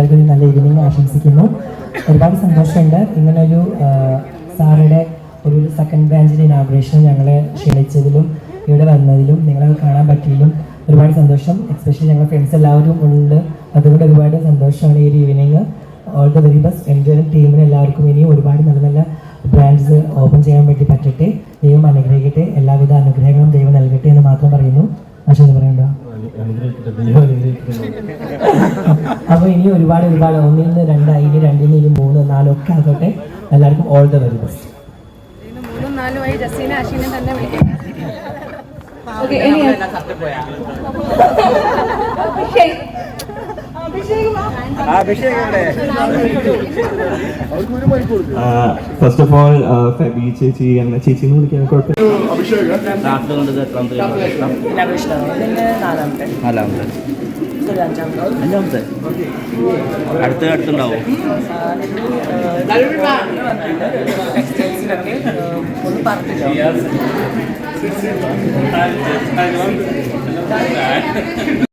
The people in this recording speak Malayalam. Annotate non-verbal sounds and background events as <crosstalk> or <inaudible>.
എല്ലാവർക്കും ഒരു നല്ല ഈവനിങ് ആശംസിക്കുന്നു. ഒരുപാട് സന്തോഷമുണ്ട്. ഇങ്ങനൊരു സാറുടെ ഒരു സെക്കൻഡ് ബ്രാഞ്ചിന്റെ ഇനാഗ്രേഷൻ ഞങ്ങളെ ക്ഷണിച്ചതിലും ഇവിടെ വന്നതിലും നിങ്ങളെ കാണാൻ പറ്റിയതിലും ഒരുപാട് സന്തോഷം. എക്സ്പെഷ്യലി ഞങ്ങൾ ഫ്രണ്ട്സ് എല്ലാവരും ഉണ്ട്. അതുകൊണ്ട് ഒരുപാട് സന്തോഷമാണ് ഈ ഒരു evening all the very best enjoy ടീമിന് എല്ലാവർക്കും ഇനിയും ഒരുപാട് നല്ല നല്ല ബ്രാൻഡ്സ് ഓപ്പൺ ചെയ്യാൻ വേണ്ടി പറ്റട്ടെ. ദൈവം അനുഗ്രഹിക്കട്ടെ. എല്ലാവിധ അനുഗ്രഹങ്ങളും ദൈവം നൽകട്ടെ എന്ന് മാത്രം അപ്പൊ ഇനി ഒരുപാട് ഒരുപാട് ഒന്നിൽ നിന്ന് രണ്ടായി ഇനി രണ്ടിൽ നിന്ന് ഇനി മൂന്ന് ഒക്കെ ആകട്ടെ. എല്ലാവർക്കും ഓൾ ദ വെരി ബെസ്റ്റ് ഇന്ന് മൂന്നും നാലുമായി ജസീനെ അശ്വിനെ തന്നെ വിളിക്കാം. ഓക്കെ ഇനി <laughs> ഫസ്റ്റ് ഓഫ് ഓൾ ഫെബി ചേച്ചി എന്ന ചേച്ചി എന്ന് വിളിക്കാൻ നാലാമത്തെ. അഞ്ചാമത്തെ. അടുത്ത അടുത്തുണ്ടാവും? ഒന്ന് പറഞ്ഞില്ല